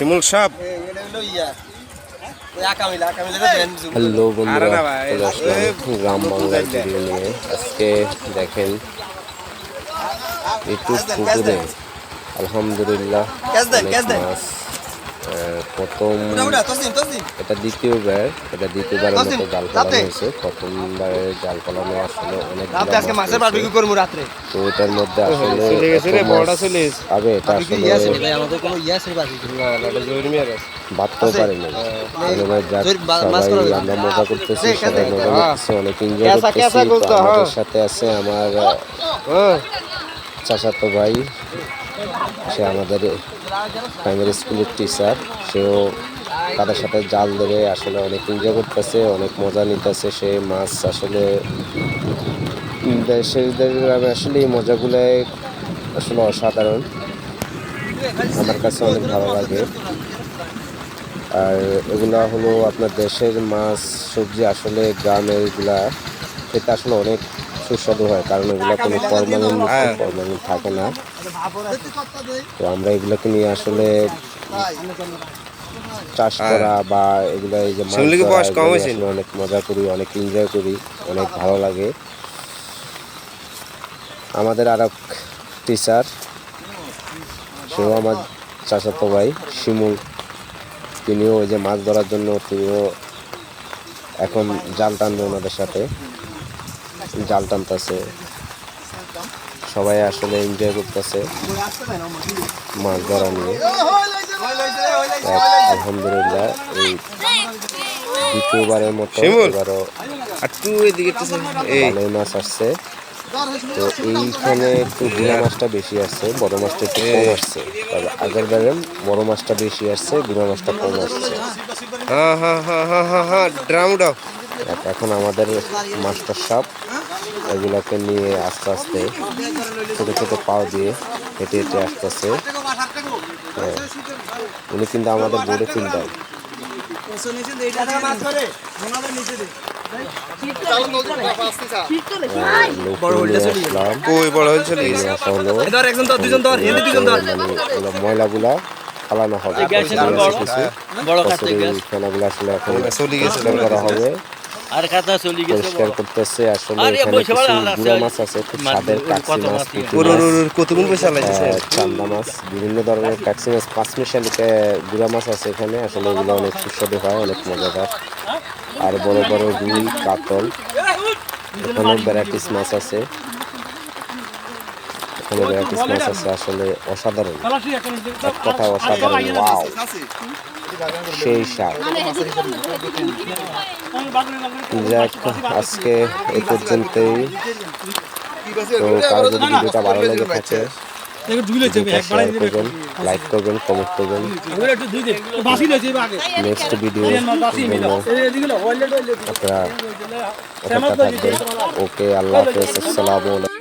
শিমুল সাপ হ্যালো বন্ধুরা চলে আসলাম গ্রাম বাংলার ভিডিও নিয়ে। আজকে দেখেন একটু পুকুরে। আলহামদুলিল্লাহ। মাছ। প্রথম এটা দ্বিতীয়বার এটা দ্বিতীয়বার মতো জাল। ফেলানো হয়েছে। প্রথমবারে জাল ফেলানো আসলে অনেক তো এটার মধ্যে আসলে এটা বাঁধতেও হয়েছে। আমরা মজা করতেছি সবাই মজা হ্যাঁ। অনেক এনজয় করতেছি। আমাদের হ্যাঁ। সাথে আছে আমার চাচাতো ভাই। সে আমাদের প্রাইমারি স্কুলের টিচার সেও তাদের সাথে জাল ধরে আসলে অনেক এনজয় করতেছে, অনেক মজা নিতেছে, সে মাছ আসলে দেশের গ্রামে আসলে এই মজাগুলো আসলে অসাধারণ। আমার কাছে অনেক ভালো লাগে। আর এগুলা হলো আপনার দেশের মাছ, সবজি আসলে গ্রামের এগুলা খেতে আসলে অনেক সুস্বাদু হয় কারণ এগুলা কোনো ফরমালিন হ্যাঁ। ফরমালিন থাকে না। তো আমরা এগুলোকে নিয়ে আসলে চাষ করা বা এগুলা এই যে অনেক মজা করি অনেক এনজয় করি অনেক ভালো লাগে। আমাদের আর এক টিচার সেও আমার চাচাতো ভাই শিমুল। তিনিও ওই যে মাছ ধরার জন্য তিনিও এখন জাল টানবে ওনাদের সাথে। জাল টানতেছে। সবাই আসলে এনজয় করতেছে। মাছ ধরা নিয়ে। আলহামদুলিল্লাহ এই দ্বিতীয়বারের মতো এবারও তো ভালোই মাছ আসছে। তো এইখানে একটু গুড়া মাছটা বেশি আসছে বড় মাছটা একটু কম আসছে। তবে আগের বারে বড় মাছটা বেশি আসছে গুড়া মাছটা কম আসছে। এখন আমাদের মাস্টার সাপ এগুলাকে নিয়ে আস্তে আস্তে ছোট ছোট পাও দিয়ে হেঁটে হেঁটে আসতেছে। হ্যাঁ। উনি কিন্তু আমাদের বোর্ডে ফিল্টার হয়ে মানে ময়লাগুলা ফালানো হবে। ফেনাগুলো আসলে এখন চলে গেছে, করা হবে। পরিষ্কার করতেছে আসলে আরে এখানে কিছু মাছ আছে খুব স্বাদের কাকসি মাছ কতগুলো পয়সা চান্দা মাছ বিভিন্ন ধরনের কাকসি মাছ পাঁচ মিশালিতে গুঁড়া মাছ আছে এখানে আসলে এগুলো অনেক সুস্বাদু হয় অনেক মজাদার। আর বড় বড় রুই কাতল অনেক ভ্যারাইটিস মাছ আছে। এখানে ভ্যারাইটিস মাছ আছে আসলে অসাধারণ। এক কথা অসাধারণ। ওয়াও। সেই স্বাদ যাক আজকে এই পর্যন্তই। তো কারও যদি ভিডিওটা ভালো লেগে থাকে লাইক করবেন কমেন্ট করবেন নেক্সট ভিডিও আপনারা ওকে আল্লাহ হাফেজ আসসালামু আলাইকুম।